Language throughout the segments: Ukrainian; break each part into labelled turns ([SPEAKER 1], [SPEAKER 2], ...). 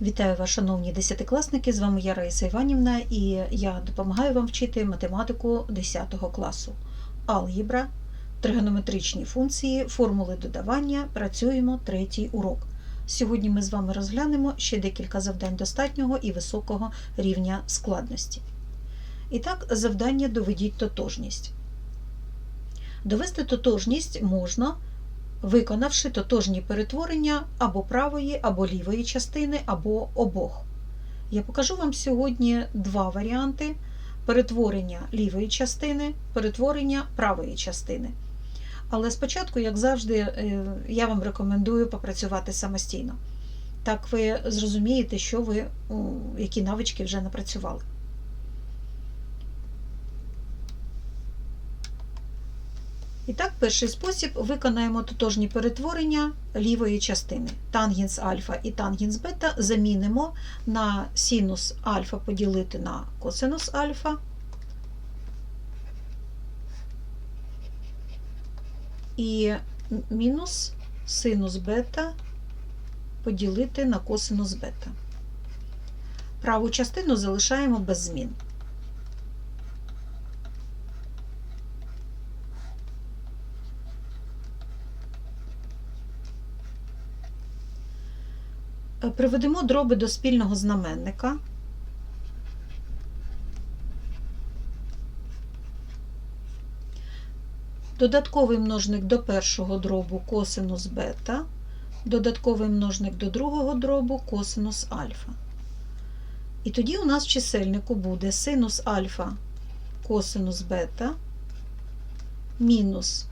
[SPEAKER 1] Вітаю вас, шановні десятикласники! З вами я Раїса Іванівна і я допомагаю вам вчити математику 10 класу. Алгебра, тригонометричні функції, формули додавання. Працюємо третій урок. Сьогодні ми з вами розглянемо ще декілька завдань достатнього і високого рівня складності. І так, завдання доведіть тотожність. Довести тотожність можна виконавши тотожні перетворення або правої, або лівої частини, або обох. Я покажу вам сьогодні два варіанти перетворення лівої частини, перетворення правої частини. Але спочатку, як завжди, е, я вам рекомендую попрацювати самостійно. Так ви зрозумієте, що ви, які навички вже напрацювали. І так, перший спосіб виконаємо тотожні перетворення лівої частини. Тангенс альфа і тангенс бета замінимо на синус альфа поділити на косинус альфа. І мінус синус бета поділити на косинус бета. Праву частину залишаємо без змін. Приведемо дроби до спільного знаменника. Додатковий множник до першого дробу косинус бета, додатковий множник до другого дробу косинус альфа. І тоді у нас в чисельнику буде синус альфа косинус бета мінус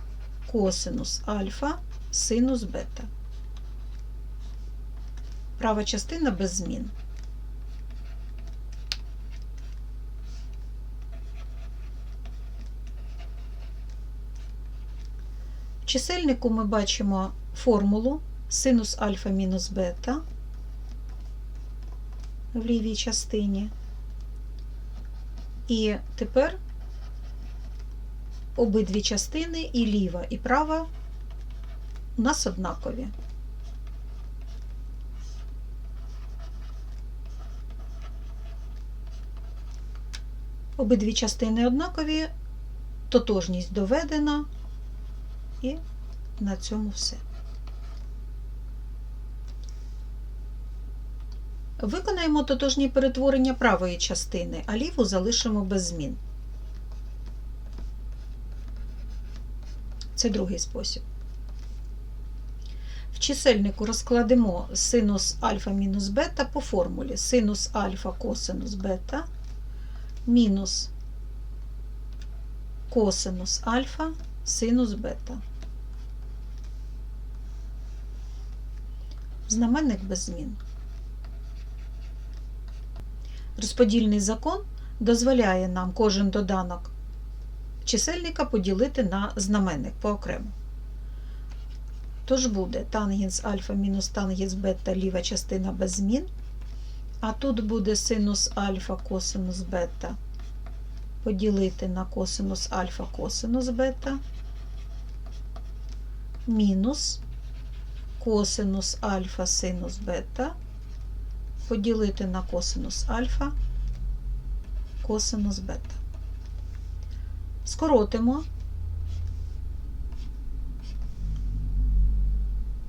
[SPEAKER 1] косинус альфа синус бета. Права частина без змін. В чисельнику ми бачимо формулу синус альфа мінус бета в лівій частині. І тепер обидві частини, і ліва, і права у нас однакові. Обидві частини однакові, тотожність доведена, і на цьому все. Виконаємо тотожні перетворення правої частини, а ліву залишимо без змін. Це другий спосіб. В чисельнику розкладемо синус альфа мінус бета по формулі синус альфа косинус бета мінус косинус альфа синус бета. Знаменник без змін. Розподільний закон дозволяє нам кожен доданок чисельника поділити на знаменник поокремо. Тож буде тангенс альфа мінус тангенс бета ліва частина без змін. А тут буде синус альфа косинус бета поділити на косинус альфа косинус бета мінус косинус альфа синус бета поділити на косинус альфа косинус бета. Скоротимо.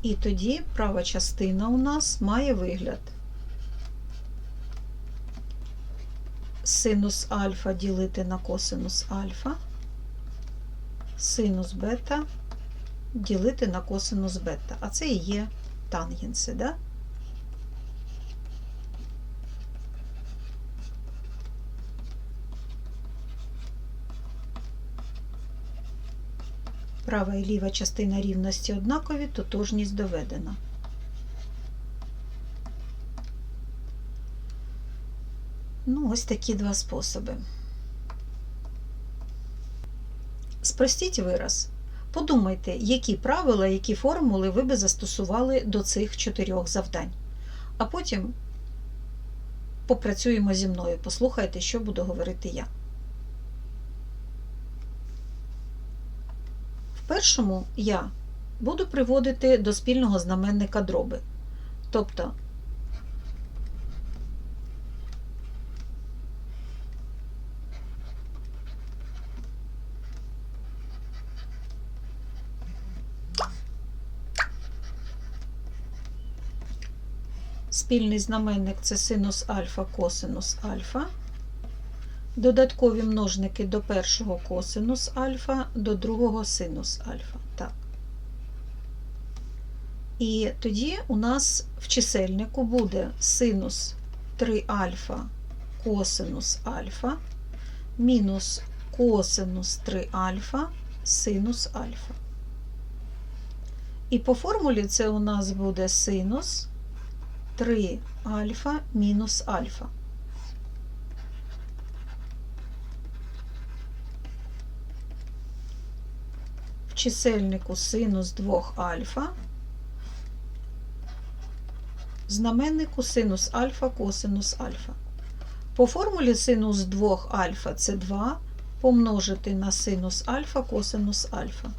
[SPEAKER 1] І тоді права частина у нас має вигляд. Синус альфа ділити на косинус альфа, синус бета ділити на косинус бета. А це і є тангенси, да? Права і ліва частина рівності однакові, тотожність доведена. Ну, ось такі два способи. Спростіть вираз. Подумайте, які правила, які формули ви би застосували до цих чотирьох завдань. А потім попрацюємо зі мною. Послухайте, що буду говорити я. В першому я буду приводити до спільного знаменника дроби. Тобто Спільний знаменник це синус альфа, косинус альфа. Додаткові множники до першого косинус альфа, до другого синус альфа. Так. І тоді у нас в чисельнику буде синус 3 альфа косинус альфа мінус косинус 3 альфа синус альфа. І по формулі це у нас буде синус 3 альфа мінус альфа. В чисельнику синус 2 альфа, знаменнику синус альфа косинус альфа. По формулі синус 2 альфа це 2 помножити на синус альфа косинус альфа.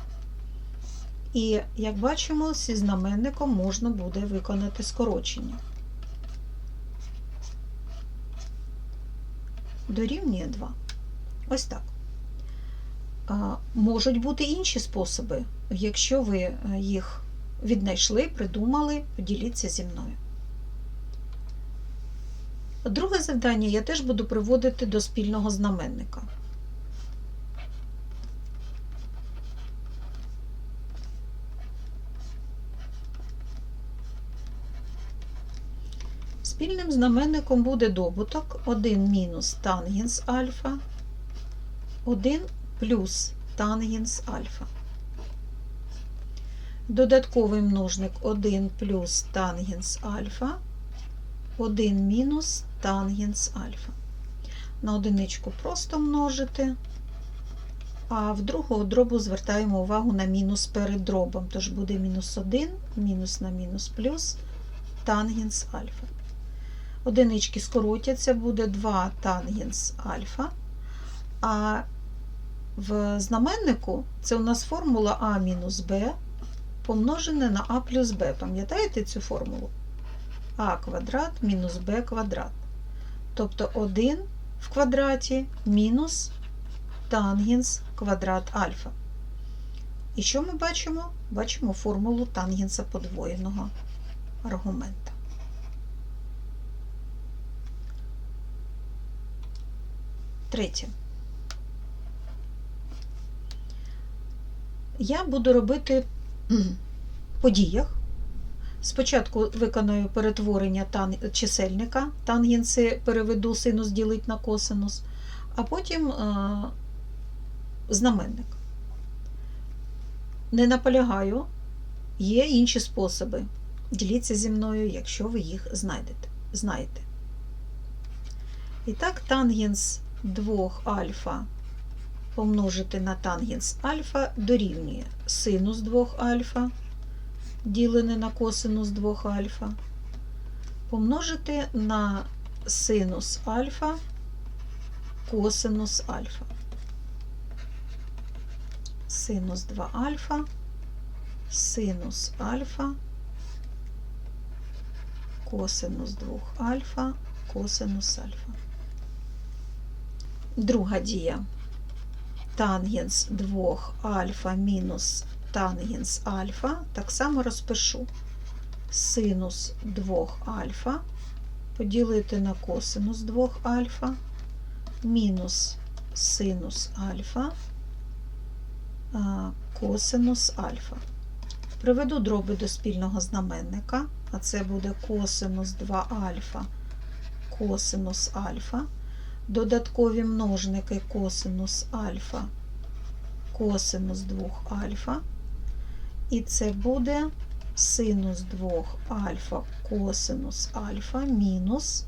[SPEAKER 1] І, як бачимо, зі знаменником можна буде виконати скорочення. Дорівнює 2. Ось так. Можуть бути інші способи. Якщо ви е, їх віднайшли, придумали, поділіться зі мною. Друге завдання я теж буду приводити до спільного знаменника. Спільним знаменником буде добуток 1 мінус тангенс альфа, 1 плюс тангенс альфа. Додатковий множник 1 плюс тангенс альфа, 1 мінус тангенс альфа. На одиничку просто множити, а в другу дробу звертаємо увагу на мінус перед дробом, тож буде мінус 1, мінус на мінус плюс тангенс альфа. Одинички скоротяться, буде 2 тангенс альфа. А в знаменнику це у нас формула А мінус Б помножене на А плюс Б. Пам'ятаєте цю формулу? А квадрат мінус Б квадрат. Тобто 1 в квадраті мінус тангенс квадрат альфа. І що ми бачимо? Бачимо формулу тангенса подвоєного аргумента. Третє. Я буду робити по діях. Спочатку виконую перетворення тан... чисельника, тангенси переведу синус ділить на косинус, а потім е... знаменник. Не наполягаю, є інші способи. Діліться зі мною, якщо ви їх знайдете, знаєте. І так, тангенс 2 альфа помножити на тангенс альфа дорівнює синус 2 альфа, ділене на косинус 2 альфа, помножити на синус альфа, косинус альфа. Синус 2 альфа, синус альфа, косинус 2 альфа, косинус альфа. Друга дія. Тангенс 2 альфа мінус тангенс альфа. Так само розпишу синус 2 альфа поділити на косинус 2 альфа, мінус синус альфа, косинус альфа. Приведу дроби до спільного знаменника, а це буде косинус 2 альфа, косинус альфа додаткові множники косинус альфа, косинус 2 альфа. І це буде синус 2 альфа косинус альфа мінус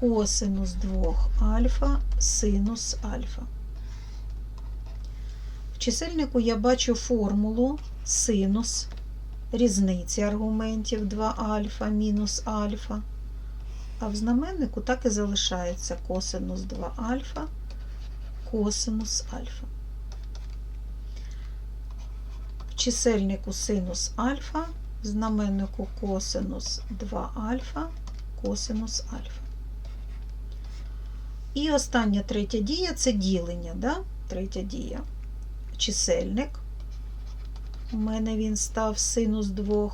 [SPEAKER 1] косинус 2 альфа синус альфа. В чисельнику я бачу формулу синус різниці аргументів 2 альфа мінус альфа. А в знаменнику так і залишається косинус 2 альфа, косинус альфа. В чисельнику синус альфа, в знаменнику косинус 2 альфа, косинус альфа. І остання третя дія це ділення. Да? Третя дія. Чисельник. У мене він став синус 2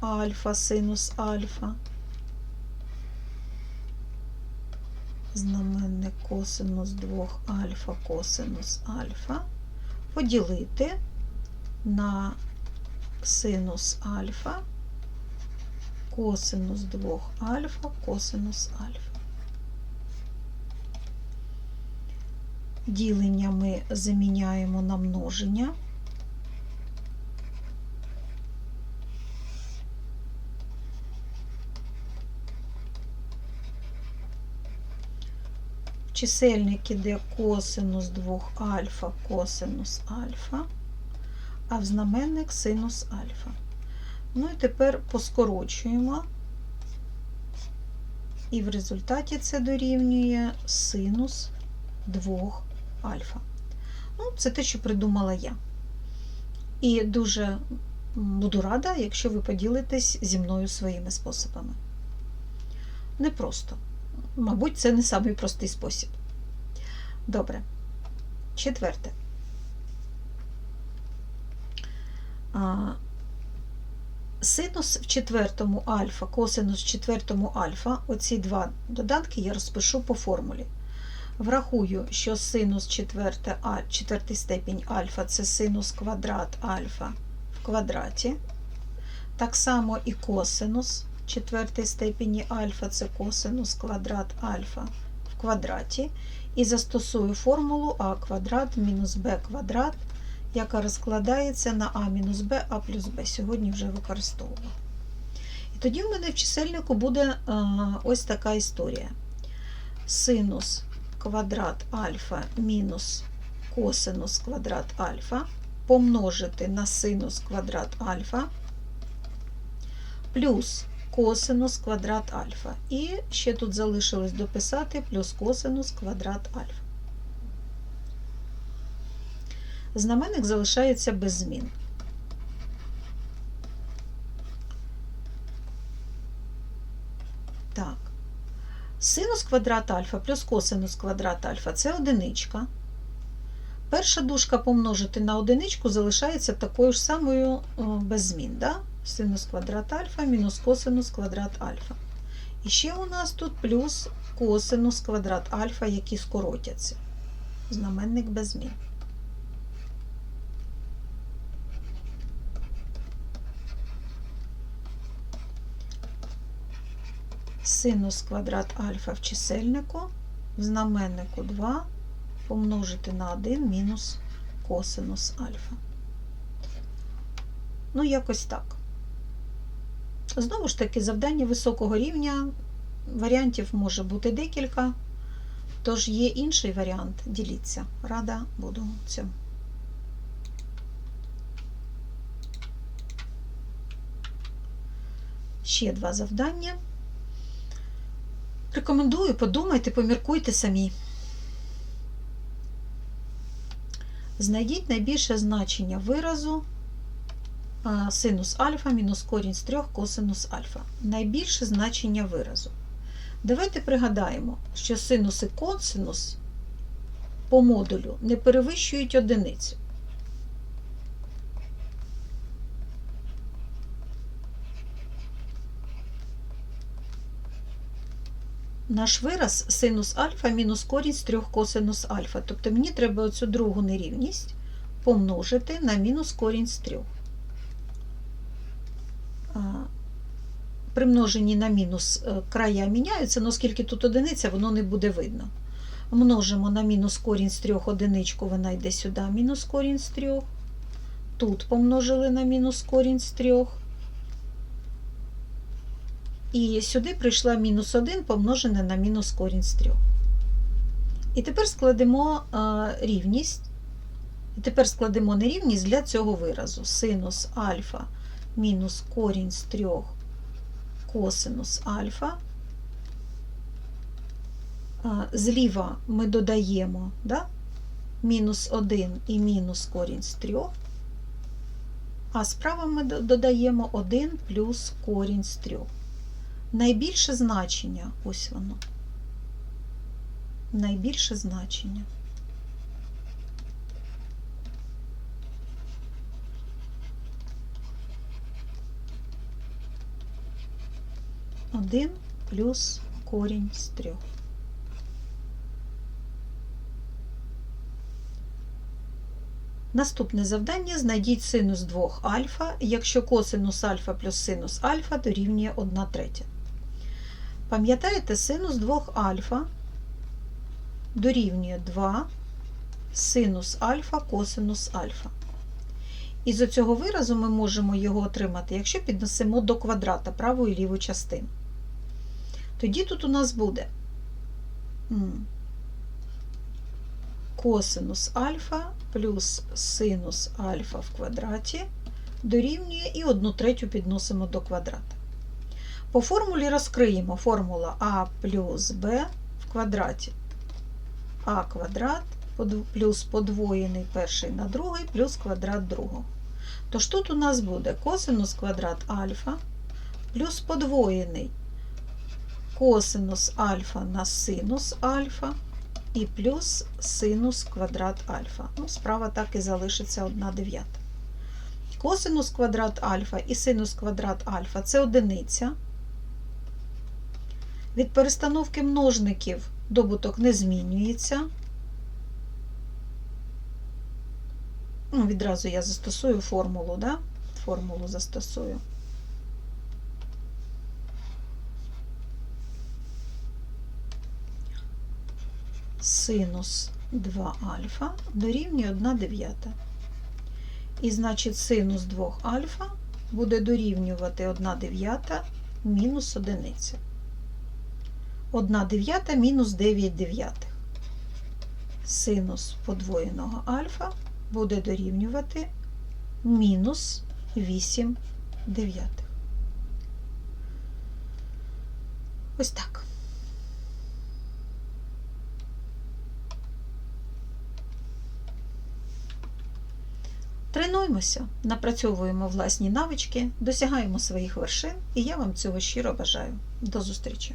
[SPEAKER 1] альфа, синус альфа знаменник косинус 2 альфа косинус альфа поділити на синус альфа косинус 2 альфа косинус альфа. Ділення ми заміняємо на множення. Чисельник іде косинус 2 альфа косинус альфа, а в знаменник синус альфа. Ну і тепер поскорочуємо, і в результаті це дорівнює синус 2 альфа. Ну, це те, що придумала я. І дуже буду рада, якщо ви поділитесь зі мною своїми способами. Непросто. Мабуть, це не самий простий спосіб. Добре. Четверте. А, Синус в четвертому альфа, косинус в четвертому альфа, оці два доданки я розпишу по формулі. Врахую, що синус четверте, а, четвертий степінь альфа це синус квадрат альфа в квадраті. Так само і косинус четвертій степені альфа це косинус квадрат альфа в квадраті. І застосую формулу а квадрат мінус б квадрат, яка розкладається на а мінус б, а плюс б. Сьогодні вже використовувала. І тоді в мене в чисельнику буде а, ось така історія. Синус квадрат альфа мінус косинус квадрат альфа помножити на синус квадрат альфа плюс косинус квадрат альфа. І ще тут залишилось дописати плюс косинус квадрат альфа. Знаменник залишається без змін. Так. Синус квадрат альфа плюс косинус квадрат альфа це одиничка. Перша дужка помножити на одиничку залишається такою ж самою без змін. Да? Синус квадрат альфа мінус косинус квадрат альфа. І ще у нас тут плюс косинус квадрат альфа, які скоротяться. Знаменник без змін. Синус квадрат альфа в чисельнику, в знаменнику 2 помножити на 1 мінус косинус альфа. Ну, якось так. Знову ж таки, завдання високого рівня, варіантів може бути декілька, тож є інший варіант, діліться. Рада буду цьому. Ще два завдання. Рекомендую, подумайте, поміркуйте самі. Знайдіть найбільше значення виразу синус альфа мінус корінь з 3 косинус альфа. Найбільше значення виразу. Давайте пригадаємо, що синус і косинус по модулю не перевищують одиницю. Наш вираз синус альфа мінус корінь з 3 косинус альфа. Тобто мені треба оцю другу нерівність помножити на мінус корінь з 3. При множенні на мінус е, края міняються, але оскільки тут одиниця, воно не буде видно. Множимо на мінус корінь з 3 одиничку, вона йде сюди, мінус корінь з 3. Тут помножили на мінус корінь з 3. І сюди прийшла мінус 1 помножене на мінус корінь з 3. І тепер складемо рівність. І тепер складемо нерівність для цього виразу. Синус альфа мінус корінь з 3 косинус альфа. Зліва ми додаємо да, мінус 1 і мінус корінь з 3, а справа ми додаємо 1 плюс корінь з 3 найбільше значення, ось воно. Найбільше значення. 1 плюс корінь з 3. Наступне завдання знайдіть синус 2 альфа, якщо косинус альфа плюс синус альфа дорівнює 1 третя. Пам'ятаєте, синус 2 альфа дорівнює 2 синус альфа косинус альфа. І з оцього виразу ми можемо його отримати, якщо піднесемо до квадрата праву і ліву частину. Тоді тут у нас буде косинус альфа плюс синус альфа в квадраті дорівнює і 1 третю підносимо до квадрата. По формулі розкриємо формула а плюс b в квадраті. а квадрат плюс подвоєний перший на другий плюс квадрат другого. Тож тут у нас буде косинус квадрат альфа плюс подвоєний косинус альфа на синус альфа і плюс синус квадрат альфа. Ну, справа так і залишиться 1 дев'ята. Косинус квадрат альфа і синус квадрат альфа це одиниця. Від перестановки множників добуток не змінюється. Ну, відразу я застосую формулу, да? Формулу застосую. Синус 2 альфа дорівнює 1 дев'ята. І значить синус 2 альфа буде дорівнювати 1 дев'ята мінус одиниця. 1 дев'ята мінус 9 дев'ятих. Синус подвоєного альфа буде дорівнювати мінус 8 дев'ятих. Ось так. Тренуємося, напрацьовуємо власні навички, досягаємо своїх вершин, і я вам цього щиро бажаю. До зустрічі!